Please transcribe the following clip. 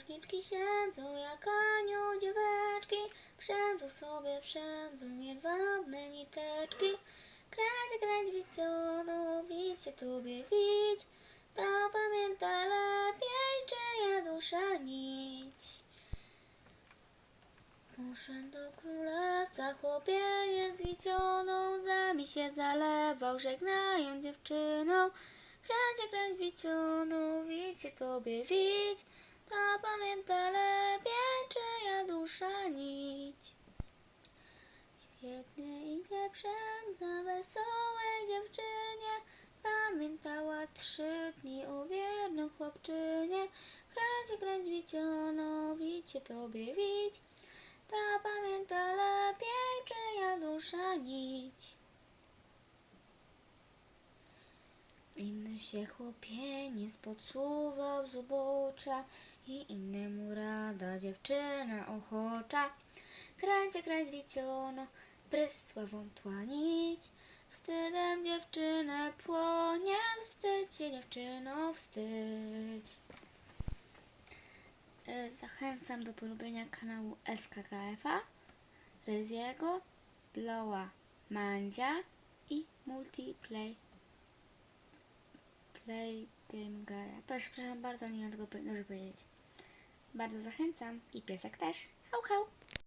Księżniczki siedzą jak anioł dzieweczki, przędzą sobie, przędzą jedwabne niteczki. Kręć, kręć, wiciono, widź się tobie, widź, to pamięta lepiej, czyja dusza nić. Muszę do królewca, chłopiec wicioną, zami się zalewał, żegnając dziewczyną. Kręcie, kręć wicioną, widź się tobie, widź, to pamięta lepiej, czyja dusza nić. Świetnie idzie przędza wesołej dziewczynie, pamiętała trzy dni o wiernym chłopczynie. Kręć, kręć wiciono, się tobie, widź, to pamięta lepiej, czyja dusza nić. Inny się chłopieniec podsuwał z ubocza i innemu rada dziewczyna ochocza. Kręcie, kręć wiciono, prysła wątła nić. Wstydem dziewczynę płonie, wstydź się dziewczyno, wstydź. E, Zachęcam do polubienia kanału SKKF-a, Ryziego, Blowa, Mandzia i Multiplay. Play Game Gaia. Proszę, przepraszam bardzo, nie mam tego dobrze powiedzieć. Bardzo zachęcam i piesek też. Hał, hał.